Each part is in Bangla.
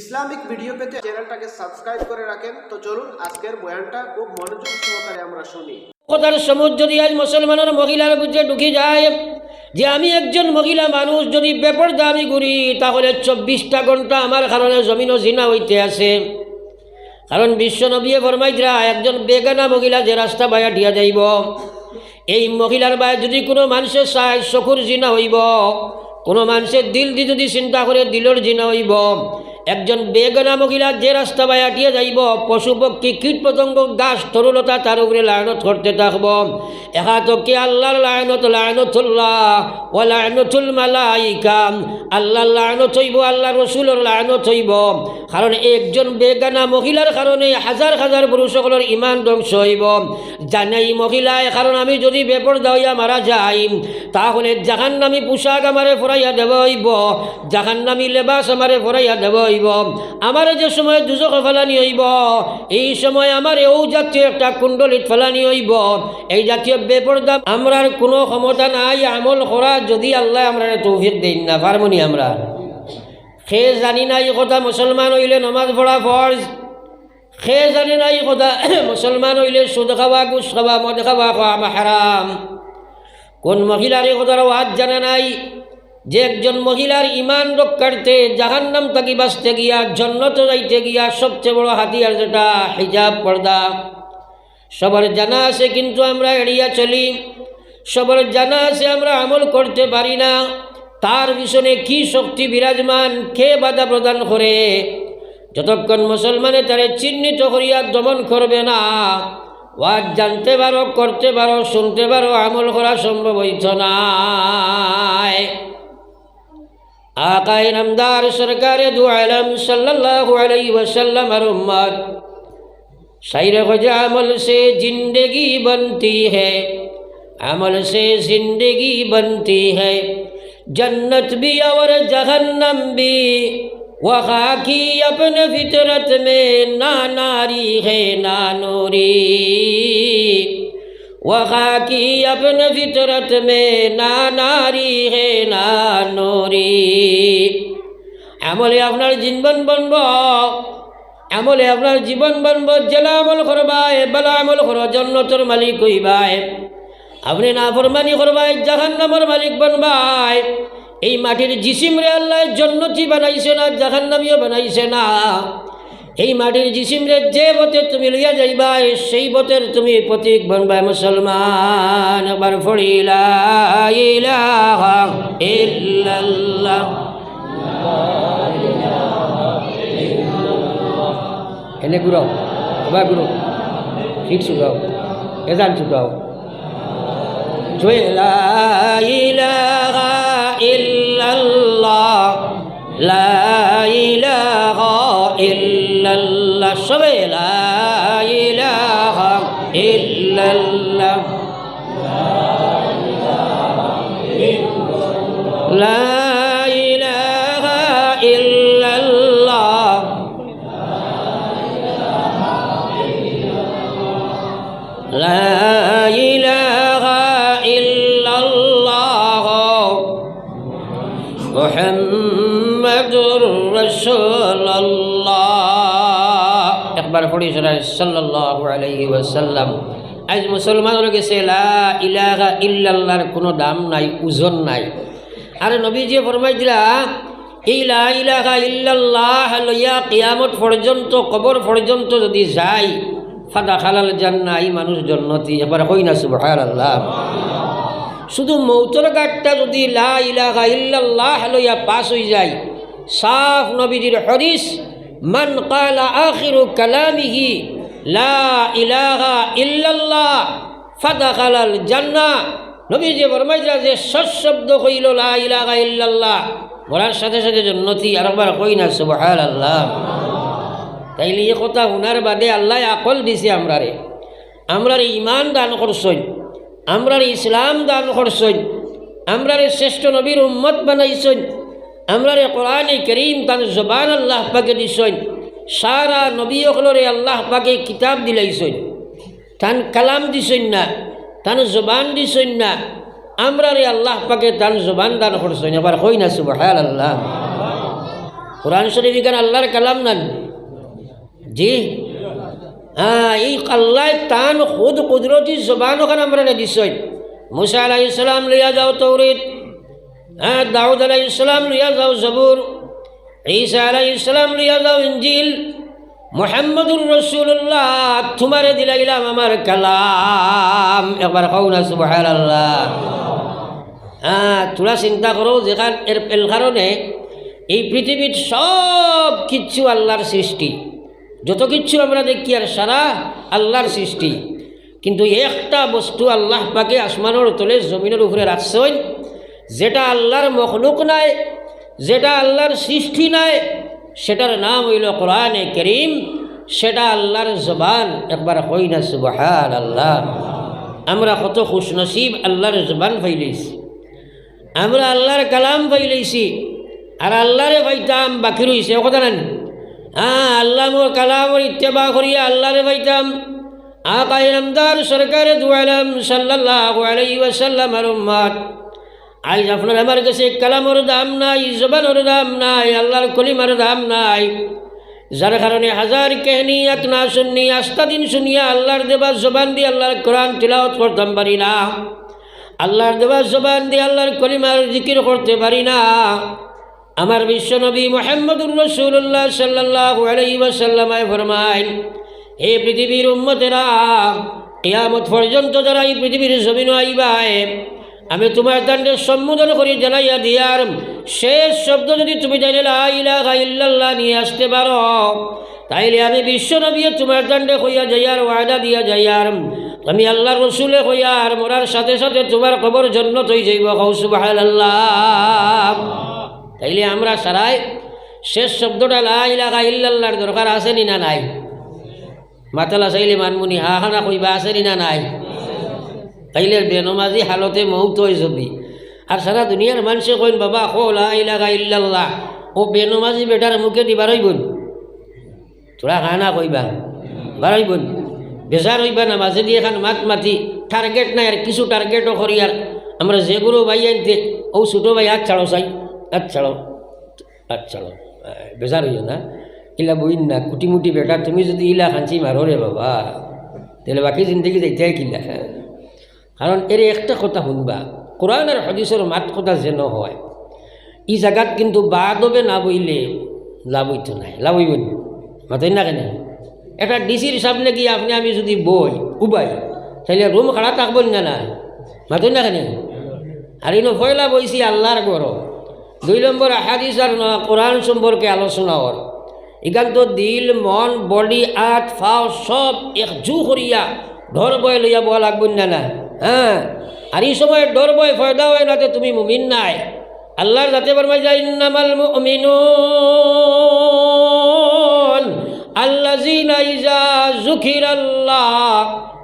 ইসলামিক ভিডিও পেতে চ্যানেলটাকে সাবস্ক্রাইব করে রাখেন। তো চলুন, আজকের বয়ানটা খুব মনোযোগ সহকারে আমরা শুনি। কথার সমুদ যদি আজ মুসলমানের মহিলার বুঝে ঢুকে যায়? যে আমি একজন মহিলা মানুষ, যদি বেপরদা আমি ঘুরি তাহলে চব্বিশটা ঘণ্টা আমার কারণে জমিন জিনা হইতে আছে। কারণ বিশ্ব নবীয়ে ফরমাইতরা, একজন বেগানা মহিলা যে রাস্তা বায়া দিয়া যাইব। এই মহিলার বায় যদি কোনো মানুষের চায় চকুর জিনা হইব, কোনো মানুষের দিল দি যদি চিন্তা করে দিলর জিনা হইব একজন বেগনা মহিলা যে রাস্তা বাই আটিয়ে যাইব পশু পক্ষী কীট পতঙ্গ গাছ তরুলতা তার উপরে লায়নত করতে থাকব। একাতকে আল্লাহর লায়নত লায়নতুল্লাহ ও লায়নতুল মালাইকা। আল্লাহর লায়নত হইব আল্লাহ রসুলের লায়নত হইব। কারণ একজন বেগানা মহিলার কারণে হাজার হাজার পুরুষসকলের ইমান ধ্বংস হইব। জানে এই মহিলায়, কারণ আমি যদি বেপরদা হইয়া মারা যাই, তাহলে জাহান্নামি পোশাক আমারে ফরাইয়া দেব হইব। জাহান্নামি লেবাস আমারে ফরাইয়া দেব হইব। আমার যে সময় দুজক ফেলানি হইব, এই সময় আমার এও জাতীয় একটা কুণ্ডলিত ফেলানি হইব। এই জাতীয় বেপরদা আমরার কোনো ক্ষমতা নাই, আমল করা যদি আল্লাহ আমরা তৌফিক দিন না পারমনি আমরা। সে জানি না এই কথা মুসলমান হইলে নমাজ পড়া ফর্জ। সে জানি না এই কথা মুসলমান হইলে সুদ খাওয়া গুস খাওয়া, মদ খাওয়া খাওয়া হারাম। কোন মহিলার এই কথার আজ জানে নাই? যে একজন মহিলার ইমান রক্ষার্থে জাহান্নাম তাকি বাঁচতে গিয়া, জন্নত যাইতে গিয়া সবচেয়ে বড় হাতিয়ার যেটা, হিজাব পর্দা। সবার জানা আছে কিন্তু আমরা এড়িয়া চলি। সবার জানা আছে আমরা আমল করতে পারি না। তার পিছনে কি শক্তি বিরাজমান, কে বাধা প্রদান করে? যতক্ষণ মুসলমানে তারে চিহ্নিত করিয়া দমন করবে না, ওয়াজ জানতে পারো, করতে পারো, শুনতে পারো, আমল করা সম্ভব হইত নাই। আকাই নামদার সরকারে দু আলম সাল্লাল্লাহু আলাইহি ওয়াসাল্লাম আর উম্মত शायर खजा अमल से जिंदगी बनती है अमल से जिंदगी बनती है जन्नत भी और जहन्नम भी वहाँ की अपने फितरत में ना नारी है ना नूरी وغا کی اپن فطرت میں نہ ناری ہے نہ نوری আমলে আপনার জীবন বনব আমলে আপনার জীবন বনব জেলা আমল করবায় বেলা আমল কর জন্নতর মালিক হইবায় আপনি না ফরমানি করবায় জাহান্নামর মালিক বনবায় এই মাটির জিসিম রে আল্লাহ জন্নতি বানাইছে না, জাহান্নামিও বানাইছে না। এই মাটির জিসিম রে যে বতে তুমি লইয়া যাইবাই সেই বতের তুমি প্রতীক বনবাই মুসলমান। আবার ফড়িলা এনে ঘুরাও, এবার ঘুরো ঠিক শুকাও এজান শুকাও লা ইলাহা إله إلا الله محمد رسول الله একবার পড়ি শোনায় সাল্লাল্লাহু আলাইহি ওয়াসাল্লাম আজ মুসলমানের কাছে লা ইলাহা ইল্লাল্লাহর কোনো দাম নাই ওজন নাই আর নবীজি ফরমাই দিলা এই লা ইলাহা ইল্লাল্লাহ লইয়া কিয়ামত পর্যন্ত কবর পর্যন্ত যদি যায় ফাদা খালাল জান্না এই মানুষ জন্নতি। এবার হই না সুবহান আল্লাহ শুধু মৌতর গাঠটা যদি লা ইলাহা ইল্লাল্লাহ লইয়া পাস হয়ে যায়, সাফ নবীজির হরিস মান কালা আখিরু কালামিহি, লা ইলাহা ইল্লাল্লাহ ফাদা খালাল জান্না নবীজি ফরমাইরা যে সশব্দ কইল লা ইলাহা ইল্লাল্লাহ মরার সাথে সাথে জন্নতি। আর একবার কই না সুবহান আল্লাহ তাইলে এই কথা উনার বাদে আল্লাহ আকল দিছে আমরারে। আমরার ইমান দান করছই আমরার ইসলাম দান করছই আমরারে শ্রেষ্ঠ নবীর উম্মত বানাইছই আমরারে কোরআনে করিম তার জবান আল্লাহ পাকে দিছই সারা নবী অকলরে আল্লাহ পাকে কিতাব দিলাইছই তান কালাম দিছই না, তান জবান দিছই না, আমরারে আল্লাহ পাকে তান জবান দান করছই আবার হই না সুবহান আল্লাহ কোরআন শরীফ এখানে আল্লাহর কালাম না জি। হ্যাঁ এই আল্লাহ তান খুদ কুদরতি জবান ওখানে আমরা না দিছই। মুসা আলাহ ইসলাম লইয়া যাও তৌরিত। হ্যাঁ দাউদ আলাহ ইসলাম লইয়া যাও জবুর। ঈসা আলাহ ইসলাম লইয়া যাও ইঞ্জিল মোহাম্মদুর রসুল্লাহ তোমারে দিলাইলাম আমার কালাম। একবার কও না সুবাহান আল্লাহ হ্যাঁ তোরা চিন্তা করো, যেখান এর কারণে এই পৃথিবীর সব কিছু আল্লাহর সৃষ্টি। যত কিছু আমরা দেখি আর সারা আল্লাহর সৃষ্টি, কিন্তু একটা বস্তু আল্লাহ পাকে আসমানোর তলে, জমিনের উপরে রাখছেন, যেটা আল্লাহর মখলুক নাই, যেটা আল্লাহর সৃষ্টি নাই, সেটার নাম হইল কোরআনে করিম, সেটা আল্লাহর জবান, একবার হই না সুবাহান আল্লাহ আমরা কত খুশনসিব আল্লাহর জবান ফাইলেছি আমরা আল্লাহর কালাম পাইলেছি, আর আল্লাহরে পাইতাম, বাকি রইছে ও কথা নানি হ্যাঁ আল্লাহ মোর কালামর ইত্তেবা করিয়া আল্লাহরে পাইতাম। আকাই রমদার সরকারে দুয়ালাম সাল্লাহ আলাই ওয়াসাল্লাম আর উম্মাদ। আজ আপনার আমার কাছে কালামর দাম নাই, জবানোর দাম নাই, আল্লাহর কলিমার দাম নাই। যার কারণে হাজার কেহনি এক না শুননি আস্তা দিন শুনিয়া আল্লাহর দেবা জবান দিয়ে আল্লাহর কোরআন তিলাওয়াত করতাম পারি না। আল্লাহর দেবা জবান দিয়ে আল্লাহর কলিমার জিকির করতে পারি না। আমার বিশ্বনবী মোহাম্মদুর রসুল্লাহ সাল্লাহ আলাইসাল্লামায় ফরমাইন হে পৃথিবীর উম্মতেরা, কেয়ামত পর্যন্ত যারা এই পৃথিবীর জমিন আইবায়, আমি তোমার দণ্ডে সম্বোধন করে, জানাইয়া দিয়ার শেষ শব্দ যদি তুমি জানে ইলাহা ইল্লাল্লাহ নিয়ে আসতে পারো, তাইলে আমি বিশ্ব বিশ্বনবী তোমার দণ্ডে হইয়া যাইয়ার ওয়াদা দিয়া যাইয়ার, আমি আল্লাহর রসুলে হইয়ার মরার সাথে সাথে তোমার খবর জন্য তৈ যাইব কৌসুবাহাল আল্লাহ তাইলে আমরা সারাই শেষ শব্দটা লাই লাগা ইল্লাল্লাহর দরকার আসেনি না নাই? মাতালা চাইলে মানমুনি, হা হানা কইবা আসেনি না নাই? তাইলে বেনমাজি হালতে মৌত হয়ে যাবি। আর সারা দুনিয়ার মানুষে কইন, বাবা কো লাই লাগা ইল্লাল্লাহ, ও বেনমাজি বেটার মুখে দিবার হইবন তোরা খানা কইবা বাড়াইবন বেজার হইবা না মাঝে দিয়ে এখান মাত মাতি টার্গেট নাই আর কিছু টার্গেটও করি আর আমরা যেগুলো ভাই আনতে ও ছোটো ভাই হাত ছাড়ো চাই। হাত ছাড়ো হাত ছাড়ো বেজার হইও না। ইলা বইন না কুটি মুটি বেটা তুমি যদি ইলা খাঞ্চি মারো রে বাবা তাহলে বাকি জিন্দগি যাইতে কিলা কারণ এর একটা কথা শুনবা কোরআন আর হদিসের মাত কথা যেন হয় ই জায়গাত কিন্তু বাদ হবে না বইলে লাভ হইতো নাই, লাভ হইব মাতেন না কেন? একটা ডিসির সামনে গিয়ে আপনি, আমি যদি বই, উবাই তাহলে রুম খাড়া থাকব না না না কেন? আর ইনো পয়লা বইছি আল্লাহর গর দুই নম্বর হাদিস আর কোরআন সম্পর্কে আলোচনা হর এখান তো দিল, মন, বডি আট ফাও সব এক জু করিয়া ঢর বয় লইয়া বয়া লাগবেন না না? হ্যাঁ? আর এই সময় ডর বয় ফয়দা হয় না যে তুমি মুমিন নাই। আল্লাহর যাতে ফরমাই যায় ইন্নামাল আল্লাযিনা ইজা যুকিরাল্লাহ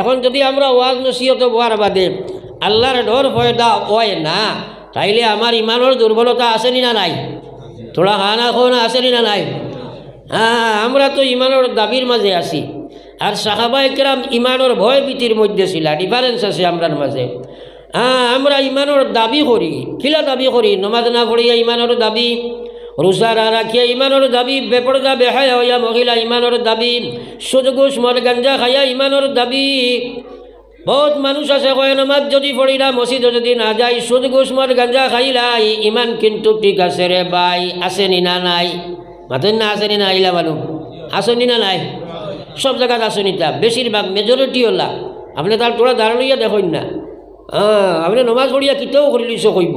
এখন যদি আমরা ওয়াজ নসিহত হওয়ার বাদে আল্লাহর ডর ফয়দা হয় না, তাইলে আমার ইমানের দুর্বলতা আসেনি না নাই? থোড়া খানা খাওয়া আসেনি না নাই? হ্যাঁ আমরা তো ইমানের দাবির মাঝে আছি। আর সাহাবাই কেরাম ইমানের ভয় ভীতির মধ্যে ছিল ডিফারেন্স আছে আমরার মাঝে। হ্যাঁ আমরা ইমানের দাবি করি কিলা দাবি করি, নমাজ না পড়িয়া ইমানের দাবি। না রাখিয়া ইমানের দাবি বেপরদা বেহায়া হইয়া মহিলা ইমানের দাবি ঘুষ মদ গাঞ্জা খাইয়া ইমানের দাবি। বহুত মানুষ আছে, কয় নমাজ যদি পড়িলা মসজিদ যদি না যাই সুদ ঘুষ গাঞ্জা খাইলাই, ইমান কিন্তু ঠিক আছে রে ভাই, আসেনি না নাই? মাতেন না, আসেনি না, আইলা মানুষ আসেনি না নাই? সব জায়গাত আসেনি তা, বেশিরভাগ মেজরিটি হলা আপনি তার তোরা দাঁড়াইয়া দেখুন না। হ্যাঁ আপনি নমাজ পড়িয়া কিতেও করি লিছ কইব।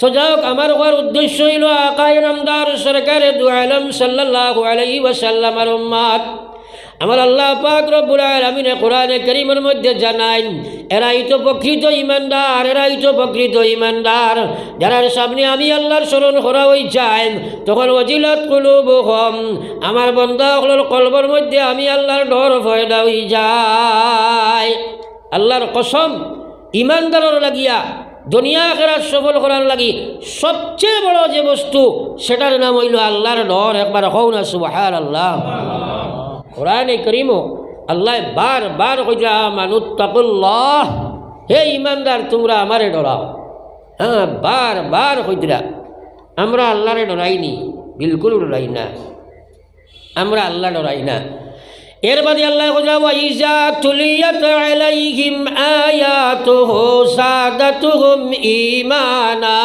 তো যাক, আমার হওয়ার উদ্দেশ্য হইল আকায় নামদার সরকারে দু আলম সাল্লাহ আলাই ওয়াসাল্লাম আর উম্মাদ। আমার আল্লাহ পাক রব্বুল আলামিনে কোরআনে কারীমের মধ্যে জানাই এরাই তো প্রকৃত ইমানদার এরাই তো প্রকৃত ইমানদার যারার সামনে আমি আল্লাহর স্মরণ করা হই চাই, তখন ওজিলত কুলুবুহুম, আমার বন্ধা হলোর কলবর মধ্যে আমি আল্লাহর ডর ফয়দা হই যায় আল্লাহর কসম ইমানদারের লাগিয়া দুনিয়া খেরার সফল করার লাগি সবচেয়ে বড় যে বস্তু, সেটার নাম হইল আল্লাহর ডর একবার হও না সুবাহার আল্লাহ কোরআনে করিম আল্লাহ বার বার কইরা মানুষ তাকুল্লাহ হে ইমানদার তোমরা আমারে ডরাও। হ্যাঁ বার বার কইরা আমরা আল্লাহরে ডরাইনি, বিলকুল ডরাই না। আমরা আল্লাহ ডরাই না। এর বাদে আল্লাহ ওয়াইজা তুলিয়াত আলাইহিম আয়াতুহু সাদাতুহুম ঈমানা।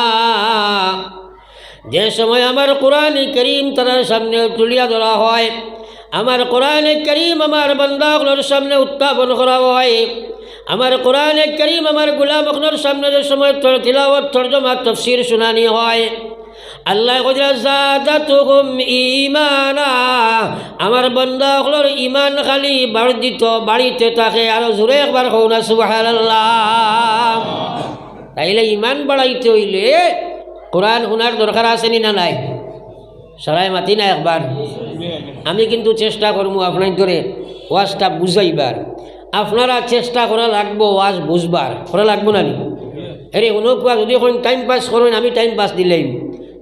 যে সময় আমার কোরআন করিম তার সামনে তুলিয়া ধরা হয়, আমার কোরআনে করিম আমার বান্দাগুলোর সামনে উত্থাপন করা হয়, আমার কোরআনে করিম আমার গুলামগুলোর সামনে যে সময় তিলাওয়াত, তর্জমা, তফসির শুনানি হয় আল্লাহ আমার বন্দাগুলোর ইমান খালি বাড়িত বাড়িতে থাকে আরও জোরে একবার কৌ না, সুবহানাল্লাহ। তাইলে ইমান বাড়াইতে হইলে কোরআন শোনার দরকার আছে নি না নাই? সরাই মাতি না একবার আমি কিন্তু চেষ্টা করব আপনার ধরে ওয়াজটা বুঝাইবার আপনারা চেষ্টা করা লাগবো ওয়াজ বুঝবার করা লাগবো না নি? আরে অনুকুয়া যদি এখন টাইম পাস করেন আমি টাইম পাস দিলেই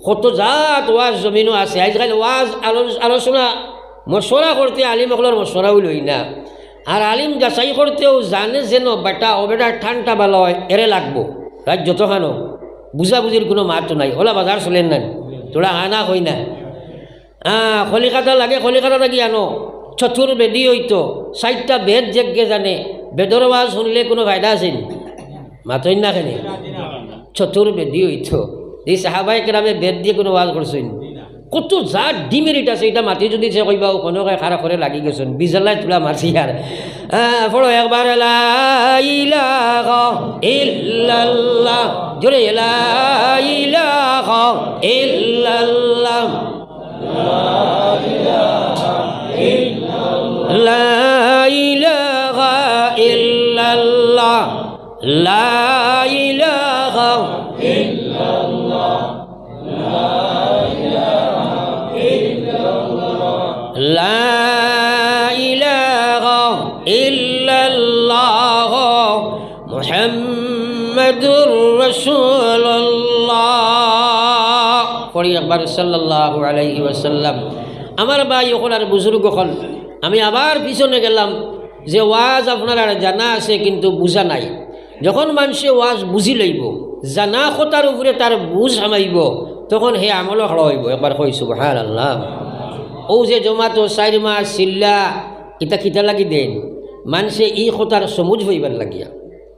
কত জাত ওয়াজ জমিনও আছে। আজকাল ওয়াজ আলো- আলোচনা মশলা করতে আলিম অকলের মশলাও লই না। আর আলিম যাচাই করতেও জানে যেন বেটা ও বেটা ঠান্ডা ভালো হয় এরে লাগবো। রাত যতখানো বুঝাবুঝির কোনো মাত নাই। ওলা বাজার চলেন না তোরা আনা হই না হ্যাঁ কলিকাতা লাগে, কলিকাতা লাগি আনো। চতুর বেদি হইতো। চারটা বেদ যেগে জানে। বেদর আওয়াজ শুনলে কোনো ফায়দা আছে মাতই না খেনে চতুর বেদি হইতো। এই সাহাবাই কেরামে বেদ দিয়ে কোনো আওয়াজ করছেন? কত যা ডিমেরিট আছে, এটা মাতি যদি সে কইবা কোনো খারাপ করে লাগি গেছেন, বিজালাই তোলা মারছি আর। পড়ো একবার জোরে লা পড়ি একবার সাল্লাল্লাহু আলাইহি ওয়াসাল্লাম। আমার ভাই এখন আর বুজুর্গ হল আমি আবার পিছনে গেলাম যে ওয়াজ আপনার আর জানা আছে কিন্তু বুঝা নাই। যখন মানুষে ওয়াজ বুঝি লইব, জানা কথার উপরে তার বুঝ হামাইব, তখন হে আমলও হড় হইব। একবার কইছো হার আল্লাহ ও যে জমাতো চার মাস চিল্লা ইটা কিতা লাগি দেন? মানুষে এই কথার সমুজ হইবার লাগিয়া।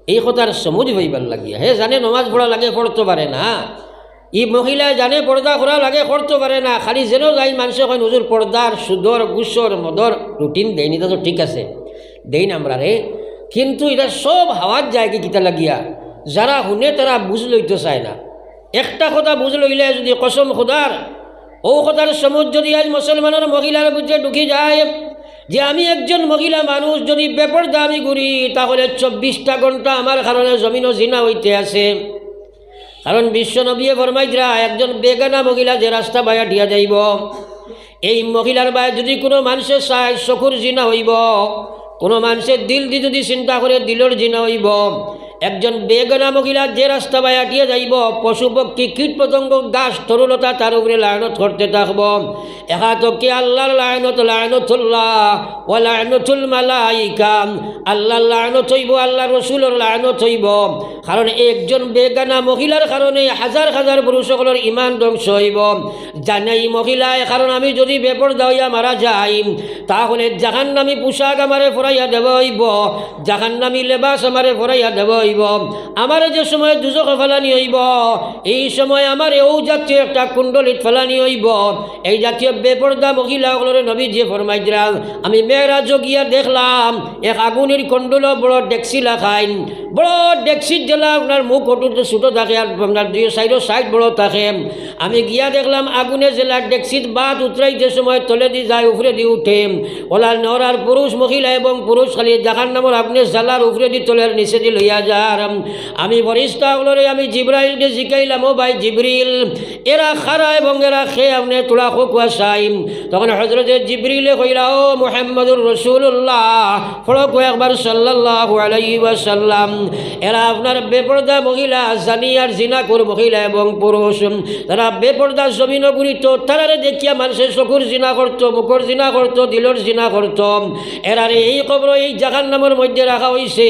এই কথার সমুজ হইবার লাগিয়া। হে জানে নমাজ পড়া লাগে, পড়তে পারে না। ই মহিলায় জানে পর্দা করা লাগে করতে পারে না। খালি যেন যাই মানুষ হয় নজর পর্দার সুদর গুসর মদর রুটিন দেয়নি তো ঠিক আছে। দেই না আমরা রে কিন্তু এটা সব হাওয়ার যায় কি কিতা লাগিয়া যারা শুনে তারা বুঝ লইতে চায় না। একটা কথা বুঝ লইলে যদি কসম খোদার ও কথার সমুজ যদি আজ মুসলমানের মহিলার বুঝে ঢুকি যায়, যে আমি একজন মহিলা মানুষ যদি বেপরদা আমি ঘুরি তাহলে চব্বিশটা ঘণ্টা আমার কারণে জমিনও জিনা হইতে আছে। কারণ বিশ্বনবীয়ে ফরমাইতরা একজন বেগানা মহিলা যে রাস্তা বায়া দিয়া যাইব। এই মহিলার বায়ে যদি কোনো মানুষের চায় চকুর জিনা হইব, কোনো মানুষের দিল দি যদি চিন্তা করে দিলর জিনা হইব একজন বেগনা মহিলা যে রাস্তা বায়া দিয়ে যাইব পশু পক্ষী কীট পতঙ্গ গাছ তরুলতা তার উপরে লায়নত করতে থাকব। একাতকে আল্লাহর লায়নত লায়নতুল্লাহ ও লায়নতুল মালাইকা। আল্লাহ লায়নত হইব আল্লাহ রসুলের লায়নত হইব। কারণ একজন বেগানা মহিলার কারণে হাজার হাজার পুরুষসকলের ইমান ধ্বংস হইব। জানে এই মহিলায়, কারণ আমি যদি বেপরদা হইয়া মারা যাই, তাহলে জাহান্নামি পোশাক আমারে ফরাইয়া দেব হইব। জাহান্নামি লেবাস আমারে ফরাইয়া দেব হইব। আমার যে সময় দুজকে ফেলানি হইব, এই সময় আমার এও জাতীয় একটা কুণ্ডলিত ফেলানি হইব। এই জাতীয় বেপর্দা মহিলাগুলোর নবী যে ফরমাইদ্রাম আমি মেয়েরাজ গিয়া দেখলাম, এক আগুনের কুণ্ডল বড় ডেক্সি লাখাইন বড় ডেক্সির জেলা আপনার মুখ অটুতে ছোটো থাকে আর আপনার দুই সাইডও সাইড বড় থাকে। আমি গিয়া দেখলাম আগুনে জেলা ডেক্সিত বাদ উতরাইতে সময় তলে দি যায় উপরে দি উঠে। ওলা নরার পুরুষ মহিলা এবং পুরুষ খালি দেখার নামর আপনি জালার উপরে দি তলের নিচে দি লইয়া যার আমি হলরে আমি জিব্রাইলকে জিকাইলাম, ও ভাই জিবরিল। এরা খারা এবং এরা খেয়ে আপনি তোলা খোকুয়া সাইম। তখন হজরত জিবরিলে কইলা, ও মোহাম্মদুর রসুল্লাহ ফড়ক একবার সাল্লাহ আলাই ওয়াসাল্লাম এরা আপনার বেপর্দা মহিলা, জিনা কর মহিলা এবং পুরুষ। তারা বেপর্দা জমিন গুরিত তারারে দেখিয়া মানুষের চকুর জিনা করত মুখর জিনা করত, দিলর জিনা করত। এরারে এই কবর, এই জাগার নামের মধ্যে রাখা হয়েছে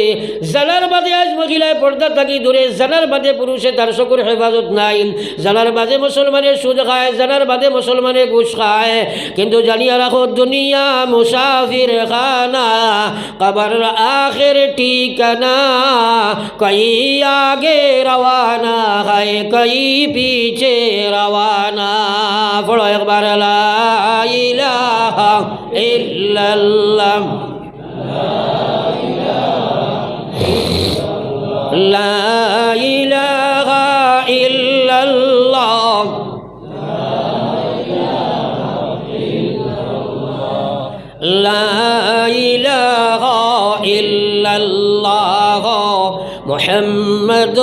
জানার বাদে আজ মহিলায় পর্দা থাকি দূরে জানার বাদে পুরুষে তার চকুর হেফাজত নাই। জানার বাদে মুসলমানে সুদ খায় জানার বাদে মুসলমানে ঘুষ খায়। কিন্তু জানিয়া রাখো দুনিয়া মুসাফির খানা কবর আখের ঠিকানা, কই আগে রওয়ানা হয় কই পিছে রওয়ানা একবার লাইলা ইল্লাল্লাহ। لا إله إلا الله لا إله إلا الله محمد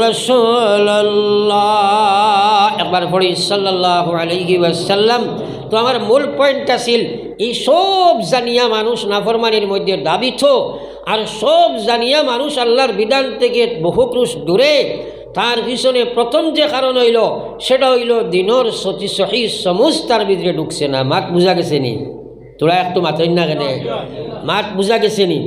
رسول الله একবার পড়ি সাল্লাল্লাহু আলাইহি ওয়াসাল্লাম তো আমার মূল পয়েন্ট আছিল এই সব জানিয়া মানুষ নাফরমানির মধ্যে দাবিত আর সব জানিয়া মানুষ আল্লাহর বিধান থেকে বহু ক্রুশ দূরে। তার পিছনে প্রথম যে কারণ হইল, সেটা হইল দিনর সতী সহি সমুজ তার ভিতরে ঢুকছে না। মাত বুঝা গেছে নি? তোরা একটু মাথই না কেন? মাত বুঝা গেছে নি?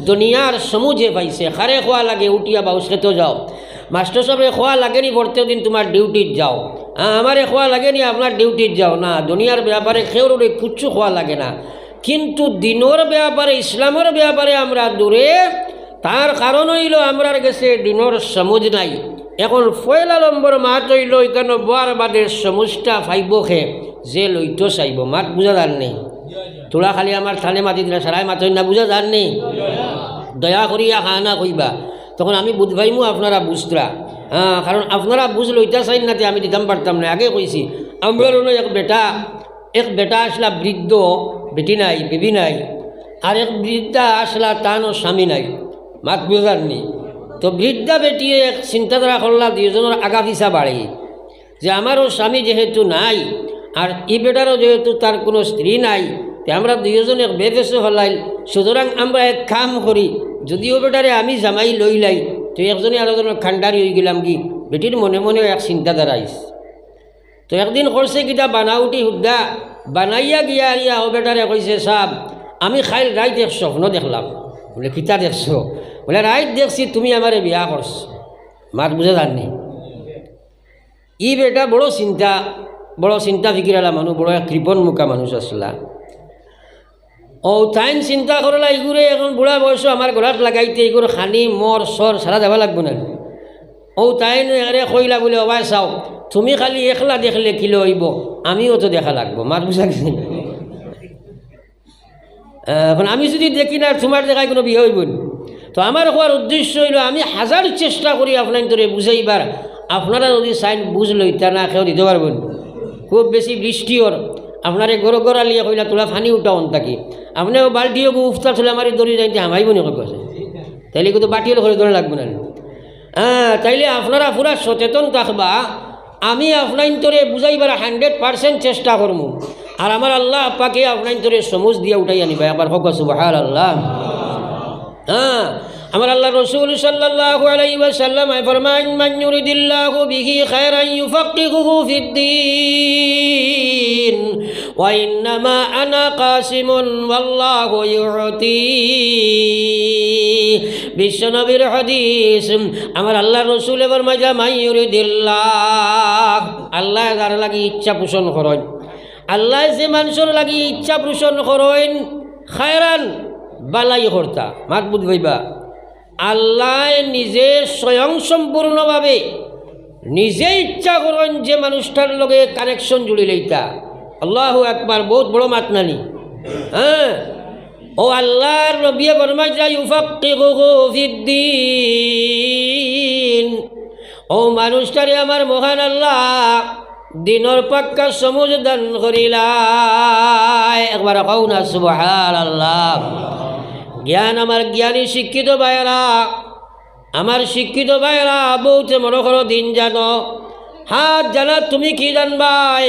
দুনিয়ার সমুজে পাইছে। খারে খোয়া লাগে, উঠিয়া বাউস খেতে যাও। মাস্টার সাহেব খোয়া লাগেনি প্রত্যেক দিন তোমার ডিউটির যাও। হ্যাঁ আমারে খোয়া লাগেনি, আপনার ডিউটির যাও। না, দুনিয়ার ব্যাপারে খেউর কিচ্ছু খোয়া লাগে না। কিন্তু দিনর ব্যাপারে, ইসলামের ব্যাপারে আমরা দূরে, তার কারণ হইল আমরার গেছে দিনর সমুজ নাই। এখন পয়লা নম্বর মাত হইল এখানে বোয়ার বাদের সমুজটা ফাইব খে, যে লইতো চাইব। মাত বুঝা যার নেই তোলা খালি আমার থানে মাতি দিলে, সারাই মাত না, বুঝা যার নেই দয়া করিয়া খানা কইবা। তখন আমি বুঝবাইমু আপনারা বুঝতরা। হ্যাঁ কারণ আপনারা বুঝ লইতা চাইন নাতে আমি দিতাম পারতাম না, আগে কইছি। আমরা এক বেটা এক বেটা আসলা বৃদ্ধ বেটি নাই, বিবি নাই আর এক বৃদ্ধা আসলা তানও স্বামী নাই মাত বুঝার নি। তো বৃদ্ধা বেটিয়ে এক চিন্তাধারা করলা দুজনের আগা পিছা বাড়ে যে আমারও স্বামী যেহেতু নাই, আর ই বেটারও যেহেতু তার কোনো স্ত্রী নাই, তে আমরা এক বেফেসে হলাই সুতরাং আমরা এক কাম করি, যদিও বেটারে আমি জামাই লই লাই, তো একজনে আর একজনের খান্ডারি হয়ে গেলাম কি বেটির মনে মনে এক চিন্তাধারা আইস তো একদিন করছে কিতা বানাউটি হুদ্দা বানাইয়া গিয়া আরিয়া ও বেটারে কইছে, সাব, আমি খাইল রাইত এক স্বপ্ন দেখলাম। বলে, কিতা দেখছ? বলে রাইত দেখছি, তুমি আমারে বিয়া করছ মাত বুঝে জাননি ই বেটা বড় চিন্তা বড় চিন্তা ফিকিরালা মানুষ বড় কৃপণ মুখা মানুষ আসলা ও তাইন চিন্তা করলা ইগুরে এখন বুড়া বয়স আমার গলাত লাগাইতে ইগুর খানি মর সর সারা যাব লাগবো না ও তাইন এরে কইলা বলে অবাই চাও তুমি খালি একলা দেখলে কিলো হইব আমিও তো দেখা লাগবো, মাত বুঝা গেছে এখন আমি যদি দেখি না তোমার দেখায় কোনো বিয়ে হইব তো আমার হওয়ার উদ্দেশ্য হইল, আমি হাজার চেষ্টা করি আপনার ধরে বুঝাইবার আপনারা যদি সাইন বুঝ লইতা না কেউ দিতে পারবেন খুব বেশি বৃষ্টি ওর আপনারে গরো গড়ালিয়ে কইলা তোলা ফানি উঠাওন থাকি। আপনিও বাল্টিও উফতা চলে আমার দড়ি যাইতে আমাইব নি কইছে তাইলে কিন্তু বাটিও করে ধরে লাগবে না। হ্যাঁ তাইলে আপনারা পুরা সচেতন থাকবা। আমি আপনার তোরে বুঝাইবার হান্ড্রেড পার্সেন্ট চেষ্টা করব আর আমার আল্লাহ আপাকে আপনার তোরে সমুজ দিয়ে উঠাই আনিবা। আবার হোক সুবাহার আল্লাহ হ্যাঁ আমার আল্লাহ রসুল সাল্লাল্লাহু আলাইহি ওয়া ইন্নামা আনা কাসিমুন ওয়াল্লাহু ইউতি বিশ্বনবীর হাদিস, আমার আল্লাহ রসুল এবার মাজা মাই ইউরিদিল্লাহ। আল্লাহ যার লাগি ইচ্ছা পোষণ করেন। আল্লাহ যে মানুষের লাগি ইচ্ছা পোষণ করেন, খায়রান বালাই কর্তা মাত বুধ ভাইবা আল্লাহ নিজে স্বয়ংসম্পূর্ণভাবে নিজে ইচ্ছা করেন যে মানুষটার লগে কানেকশন জুড়ি লইতা। আল্লাহ একবার বহুত বড় মাত নানি হ্যাঁ? ও আল্লাহর নবী ফরমাই যায় ইউফাক্কিহুহু ফিদ্দিন। ও মানুষটারে আমার মহান আল্লাহ, দিনর পাক্কা সমুজ দান করিলাই একবার কও না সুবহান আল্লাহ জ্ঞান আমার জ্ঞানী শিক্ষিত ভাইয়েরা, আমার শিক্ষিত ভাইয়েরা, বহুত মনে করো দিন জানো হাত জানা, তুমি কি জানবাই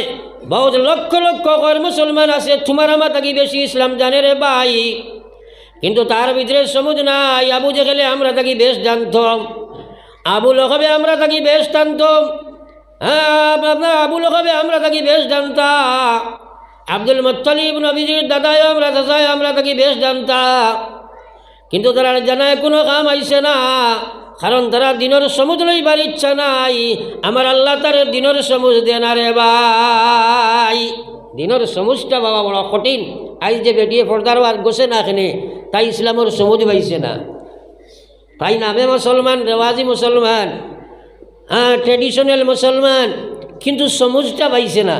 বহুত লক্ষ লক্ষ কর মুসলমান আছে, তোমার আমার থাকি বেশি ইসলাম জানে রে ভাই। কিন্তু তার ভিতরে সমুজ নাই, আবু জেগেলে আমরা থাকি বেশ জানতাম। আবু লহবে আমরা থাকি বেশ জানতাম। হ্যাঁ আপনার আবু লহবে আমরা থাকি বেশ জানতা। আব্দুল মুত্তালিব, নবীজির দাদাই আমরা দাদাই আমরা থাকি বেশ জানতা। কিন্তু তারা জানায় কোনো কাম আইছে না। কারণ তারা দিনের সমুজ লইবার ইচ্ছা নাই। আমার আল্লাহ তার দিনের সমুজ দেন রে ভাই। দিনের সমুজটা বাবা বড় কঠিন। আজ যে বেটিয়ে ফর্দার আর গোসে না এখানে তাই ইসলামের সমুজ পাইছে না। তাই নামে মুসলমান, রেওয়াজি মুসলমান হ্যাঁ ট্রেডিশনাল মুসলমান, কিন্তু সমুজটা পাইছে না।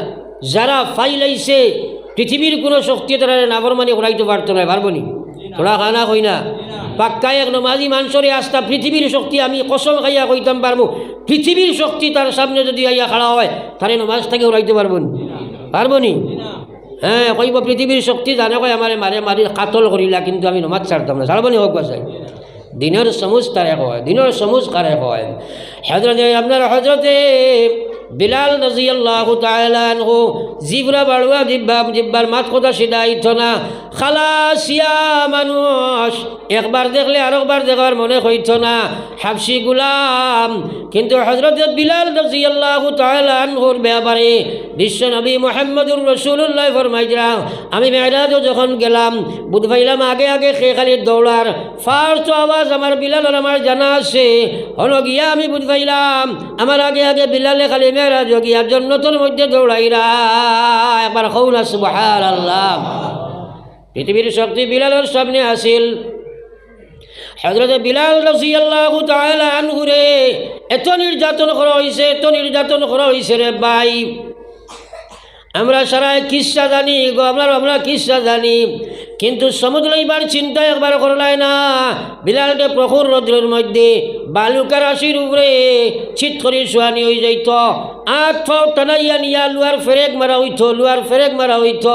যারা ফাইলাইছে পৃথিবীর কোনো শক্তি তারা নাগরমানি করাইতে পারতো না, পারব নি খানা কই না পাক্কা এক নমাজি মানুষরে আস্থা পৃথিবীর শক্তি আমি কসম খাইয়া কইতাম পারব পৃথিবীর শক্তি তার সামনে যদি আইয়া খাড়া হয়, তারে নমাজ থেকে উড়াইতে পারব নি। পারব নি? হ্যাঁ কইব পৃথিবীর শক্তি জানে কয় আমারে মারে মারি কাতল করিলা, কিন্তু আমি নমাজ ছাড়তাম না। ছাড়বো নি হোক বাসাই দিনের সমুজ তারে কয় দিনের সমুজ কারে কয় হজরতে আপনার হজরতে বিলাল রাজিয়াল্লাহু তাআলা আনহু, জিবরা বাড়ুয়া জিব্বা, জিব্বার মাত কথা সিধাইত না খালাসিয়া মানুষ, একবার দেখলে আরেকবার দেখবার মনে হইত না, হাফসি গুলাম। কিন্তু হজরত বিলাল রাজিয়াল্লাহু তাআলা আনহুর ব্যাপারে বিশ্ব নবী মোহাম্মদুর রসুল্লাহ ফরমাইজরা আমি মেয়েরাজও যখন গেলাম বুধ ভাইলাম আগে আগে সে খালি দৌড়ার ফার্স্ট আওয়াজ আমার বিলালের আমার জানা আছে। হলো গিয়া আমি বুধ ভাইলাম আমার আগে আগে বিলালে খালি মেয়েরাজ গিয়া জন্নতর মধ্যে দৌড়াইরা, একবার হৌনা সুবহান আল্লাহ পৃথিবীর শক্তি বিলালের সামনে আসিল। হজরত বিলাল রসিয়াল্লাহু তাআলা আনহুরে এত নির্যাতন করা হয়েছে এত নির্যাতন করা হয়েছে রে ভাই। আমরা সারা কিসা জানি গো, আমরা আমরা কিসা জানি। কিন্তু সমুদ্র এইবার চিন্তা একবার করলাই না। বিলালটে প্রখুর রৌদ্রের মধ্যে বালুকা রাশির উপরে চিত করে শোয়ানি হয়ে যাইত। ফাও টানাইয়া নিয়া লুয়ার ফেরেক মারা হইত, লুয়ার ফেরেক মারা হইত।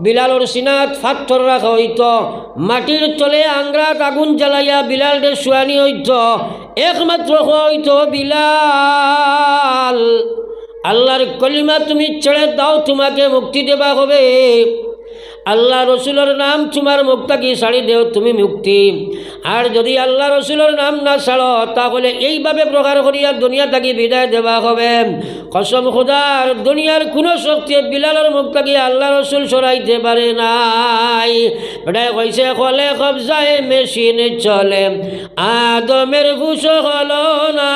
বিলালর সিনাত ফাত্তর রাখা হইত। মাটির তলে আংরাত আগুন জ্বালাইয়া বিলালটে শোয়ানি হইত। একমাত্র হইত বিলাল। আল্লাহর কলিমা তুমি ছেড়ে দাও, তোমাকে মুক্তি দেবা হবে। আল্লাহ রসুলের নাম তোমার মুক্তা কি ছাড়ি দেও তুমি মুক্তি। আর যদি আল্লাহ রসুলের নাম না ছাড়ো, তাহলে এইভাবে প্রকার করিয়া দুনিয়া তাকে বিদায় দেওয়া হবে। কসম খোদার, দুনিয়ার কোনো শক্তি বিলালের মুক্তাকে আল্লাহ রসুল সরাইতে পারে নাই। বেটায় কইছে কলে কবজায় মেশিন চলে, আদমের ভূষ হলো না।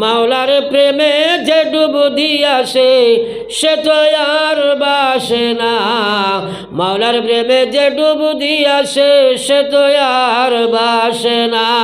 মাওলার প্রেমে যে ডুব দিয়াছে, সে তো আর বাসে না। মাওলার প্রেমে যে ডুব দিয়াছে, সে তো আর বাসে না।